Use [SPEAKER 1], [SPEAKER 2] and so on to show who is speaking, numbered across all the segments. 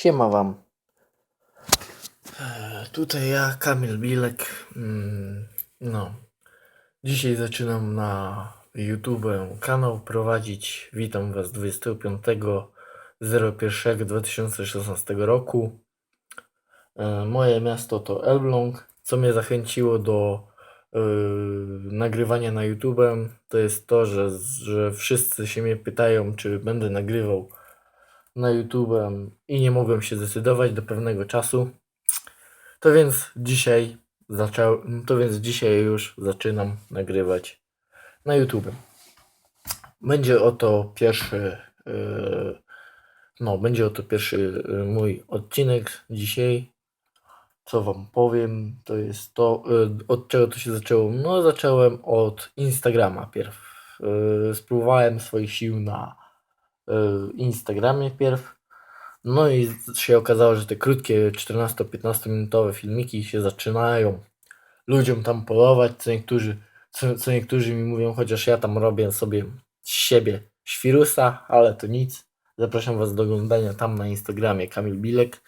[SPEAKER 1] Siema wam. E, Tutaj ja, Kamil Bilek. Mm, No. Dzisiaj zaczynam na YouTube kanał prowadzić. Witam was 25.01.2016 roku. E, Moje miasto to Elbląg. Co mnie zachęciło do e, nagrywania na YouTube, to jest to, że, że wszyscy się mnie pytają, czy będę nagrywał na YouTube i nie mogłem się zdecydować do pewnego czasu. To więc dzisiaj zaczął, to więc dzisiaj już zaczynam nagrywać na YouTube. Będzie oto pierwszy yy, no, będzie oto pierwszy yy, mój odcinek dzisiaj. Co wam powiem, to jest to, yy, od czego to się zaczęło. No, zacząłem od Instagrama pierw. Yy, spróbowałem swoich sił na Instagramie pierw. No i się okazało, że te krótkie 14-15 minutowe filmiki się zaczynają ludziom tam podobać, co niektórzy, co, co niektórzy mi mówią, chociaż ja tam robię sobie z siebie świrusa, ale to nic. Zapraszam Was do oglądania tam na Instagramie Kamil Bilek.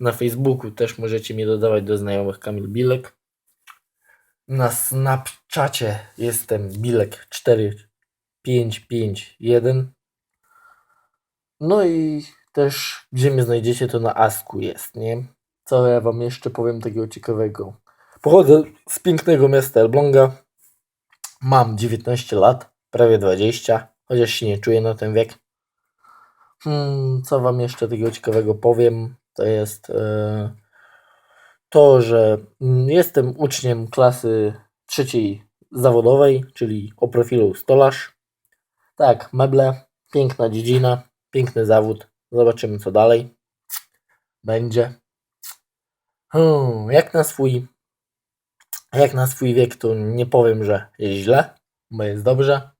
[SPEAKER 1] Na Facebooku też możecie mnie dodawać do znajomych Kamil Bilek. Na Snapchacie jestem Bilek4551. No i też, gdzie mnie znajdziecie, to na Asku jest, nie? Co ja wam jeszcze powiem takiego ciekawego? Pochodzę z pięknego miasta Elbląga. Mam 19 lat, prawie 20, chociaż się nie czuję na ten wiek. Hmm, co wam jeszcze takiego ciekawego powiem? To jest e, to, że jestem uczniem klasy trzeciej zawodowej, czyli o profilu stolarz. Tak, meble, piękna dziedzina, piękny zawód. Zobaczymy, co dalej będzie. Hmm, jak na swój jak na swój wiek, to nie powiem, że jest źle, bo jest dobrze.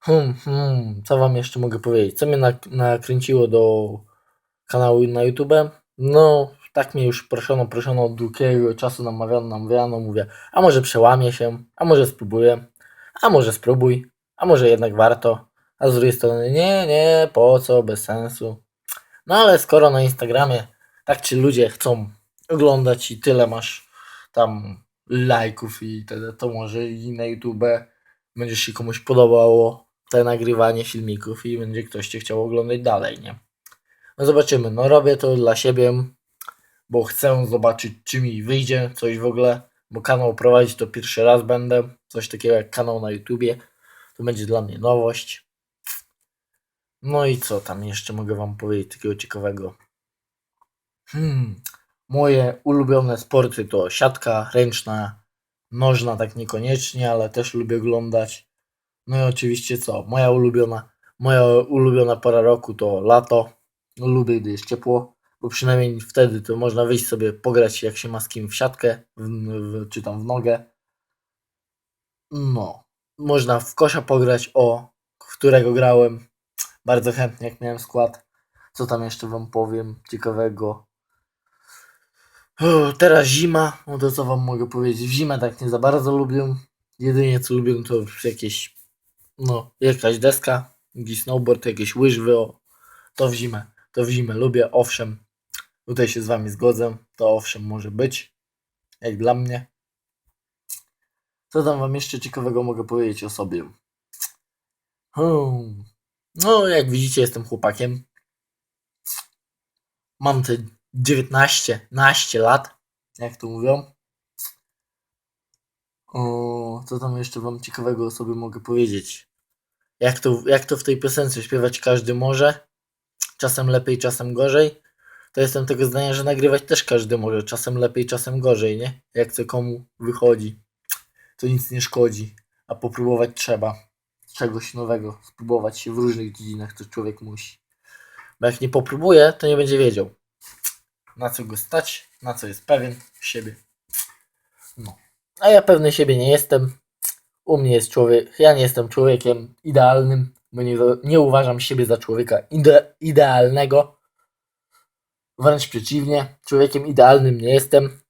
[SPEAKER 1] Hmm, hmm, co wam jeszcze mogę powiedzieć? Co mnie nak- nakręciło do kanału na YouTube? No, tak mnie już proszono, proszono od długiego czasu namawiano, namawiano, mówię, a może przełamię się, a może spróbuję, a może spróbuj, a może jednak warto. A z drugiej strony, nie, nie, po co, bez sensu. No ale skoro na Instagramie tak ci ludzie chcą oglądać i tyle masz tam lajków i tyle, to może i na YouTube będzie się komuś podobało te nagrywanie filmików i będzie ktoś cię chciał oglądać dalej, nie? No zobaczymy, no robię to dla siebie, bo chcę zobaczyć czy mi wyjdzie coś w ogóle, bo kanał prowadzić to pierwszy raz będę, coś takiego jak kanał na YouTubie, to będzie dla mnie nowość. No i co tam jeszcze mogę wam powiedzieć takiego ciekawego? Hmm, moje ulubione sporty to siatka ręczna, nożna tak niekoniecznie, ale też lubię oglądać. No i oczywiście co? Moja ulubiona, moja ulubiona pora roku to lato. Lubię, gdy jest ciepło, bo przynajmniej wtedy to można wyjść sobie pograć jak się ma z kim w siatkę, w, w, czy tam w nogę. No, można w kosza pograć, o, którego grałem. Bardzo chętnie, jak miałem skład. Co tam jeszcze wam powiem ciekawego? Uff, Teraz zima, no to co wam mogę powiedzieć? W zimę tak nie za bardzo lubię. Jedynie co lubię to jakieś, no, jakaś deska, jakiś snowboard, jakieś łyżwy, o, to w zimę, to w zimę lubię, owszem, tutaj się z wami zgodzę, to owszem może być, jak dla mnie. Co tam wam jeszcze ciekawego mogę powiedzieć o sobie? Hmm. No, jak widzicie, jestem chłopakiem. Mam te 19, 12 lat, jak to mówią. O, co tam jeszcze wam ciekawego o sobie mogę powiedzieć? Jak to, jak to w tej piosence śpiewać każdy może? Czasem lepiej, czasem gorzej. To jestem tego zdania, że nagrywać też każdy może. Czasem lepiej, czasem gorzej, nie? Jak to komu wychodzi. To nic nie szkodzi. A popróbować trzeba czegoś nowego. Spróbować się w różnych dziedzinach, to człowiek musi. Bo jak nie popróbuje, to nie będzie wiedział na co go stać, na co jest pewien siebie. No. A ja pewny siebie nie jestem. U mnie jest człowiek, ja nie jestem człowiekiem idealnym, bo nie, nie uważam siebie za człowieka ide, idealnego. Wręcz przeciwnie, człowiekiem idealnym nie jestem.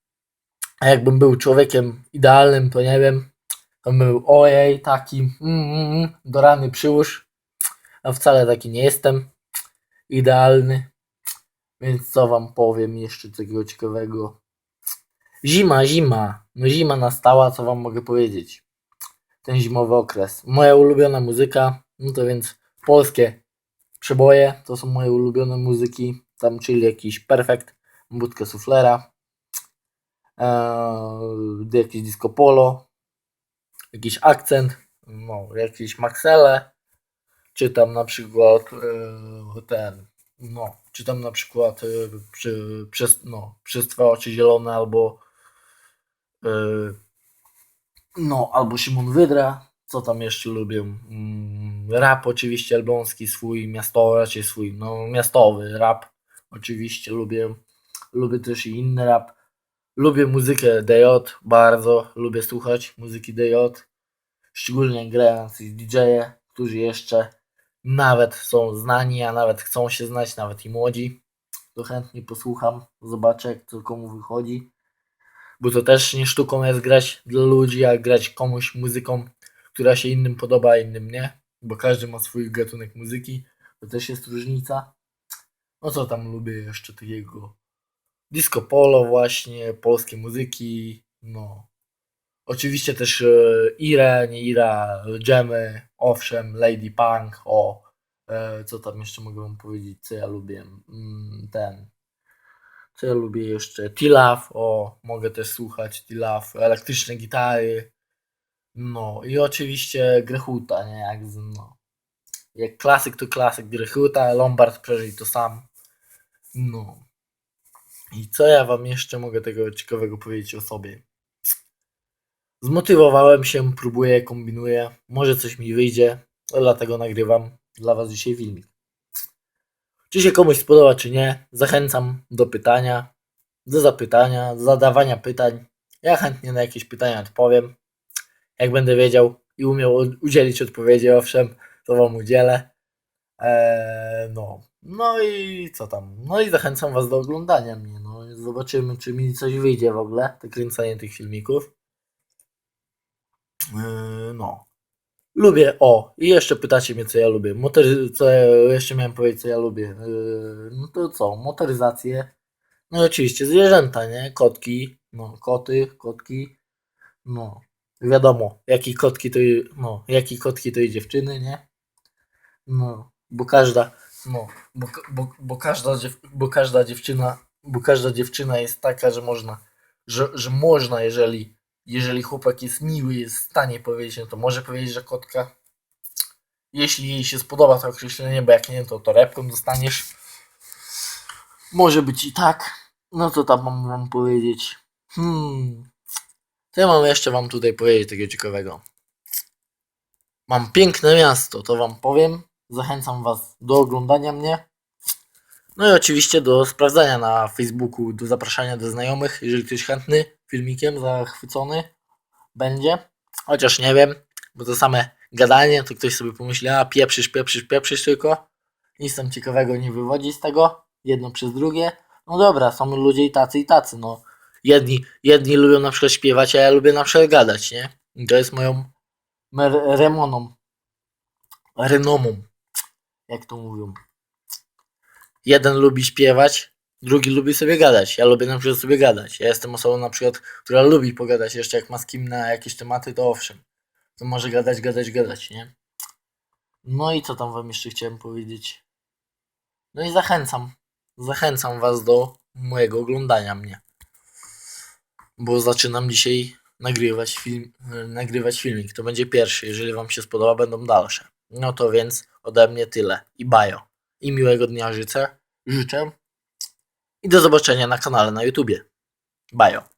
[SPEAKER 1] A jakbym był człowiekiem idealnym, to nie wiem, bym był ojej, taki mm, mm, mm, do rany przyłóż. A wcale taki nie jestem idealny. Więc co wam powiem jeszcze takiego ciekawego? Zima, zima. No zima nastała, co wam mogę powiedzieć? Ten zimowy okres. Moja ulubiona muzyka, no to więc polskie przeboje, to są moje ulubione muzyki. Tam czyli jakiś Perfekt, Budkę Suflera, eee, jakiś Disco Polo, jakiś akcent, no, jakieś Maxele, czy tam na przykład e, ten, no, czy tam na przykład e, przy, przez, no, przez twoje oczy zielone albo e, no, albo Szymon Wydra, co tam jeszcze lubię, mm, rap oczywiście elbląski swój, miastowy, raczej swój, no, miastowy rap, oczywiście lubię, lubię też i inny rap, lubię muzykę DJ, bardzo lubię słuchać muzyki DJ, szczególnie grając i DJ-e, którzy jeszcze nawet są znani, a nawet chcą się znać, nawet i młodzi, to chętnie posłucham, zobaczę jak to komu wychodzi, bo to też nie sztuką jest grać dla ludzi, a grać komuś muzyką, która się innym podoba, a innym nie, bo każdy ma swój gatunek muzyki, to też jest różnica. No co tam lubię jeszcze takiego? Disco polo właśnie, polskie muzyki, no. Oczywiście też e, Ira, nie Ira, Dżemy, owszem, Lady Punk, o, e, co tam jeszcze mogę wam powiedzieć, co ja lubię, mm, ten, co ja lubię jeszcze, T-Love, o, mogę też słuchać T-Love, elektryczne gitary, no i oczywiście Grechuta, nie, jak, no, jak klasyk to klasyk, Grechuta, Lombard przeżyj to sam, no. I co ja wam jeszcze mogę tego ciekawego powiedzieć o sobie? Zmotywowałem się, próbuję, kombinuję. Może coś mi wyjdzie, dlatego nagrywam dla Was dzisiaj filmik. Czy się komuś spodoba, czy nie, zachęcam do pytania, do zapytania, do zadawania pytań. Ja chętnie na jakieś pytania odpowiem. Jak będę wiedział i umiał udzielić odpowiedzi, owszem, to Wam udzielę. Eee, no. No i co tam? No i zachęcam Was do oglądania mnie. No. Zobaczymy, czy mi coś wyjdzie w ogóle, to kręcenie tych filmików. Yy, no. Lubię, o, i jeszcze pytacie mnie, co ja lubię. Motory, co ja jeszcze miałem powiedzieć, co ja lubię. Yy, no to co, motoryzację. No i oczywiście zwierzęta, nie? Kotki, no, koty, kotki. No, wiadomo, jaki kotki to, no, jaki kotki to i dziewczyny, nie? No, bo każda, no, bo, bo, bo, każda, dziew, bo każda dziewczyna, bo każda dziewczyna jest taka, że można, że, że można, jeżeli jeżeli chłopak jest miły, jest w stanie powiedzieć, no to może powiedzieć, że kotka. Jeśli jej się spodoba to określenie, bo jak nie, to torebką dostaniesz. Może być i tak. No to tam mam wam powiedzieć. Hmm. Co ja mam jeszcze wam tutaj powiedzieć takiego ciekawego? Mam piękne miasto, to wam powiem. Zachęcam was do oglądania mnie. No i oczywiście do sprawdzania na Facebooku, do zapraszania do znajomych, jeżeli ktoś chętny filmikiem zachwycony będzie. Chociaż nie wiem, bo to same gadanie, to ktoś sobie pomyśli, a pieprzysz, pieprzysz, pieprzysz tylko. Nic tam ciekawego nie wywodzi z tego, jedno przez drugie. No dobra, są ludzie i tacy i tacy, no. Jedni, jedni lubią na przykład śpiewać, a ja lubię na przykład gadać, nie? I to jest moją remoną, renomą, jak to mówią. Jeden lubi śpiewać, drugi lubi sobie gadać. Ja lubię na przykład sobie gadać. Ja jestem osobą na przykład, która lubi pogadać. Jeszcze jak ma z kim na jakieś tematy, to owszem. To może gadać, gadać, gadać, nie? No i co tam wam jeszcze chciałem powiedzieć? No i zachęcam. Zachęcam was do mojego oglądania mnie. Bo zaczynam dzisiaj nagrywać film, nagrywać filmik. To będzie pierwszy. Jeżeli wam się spodoba, będą dalsze. No to więc ode mnie tyle. I bajo. I miłego dnia życzę. Życzę. I do zobaczenia na kanale na YouTubie. Bajo.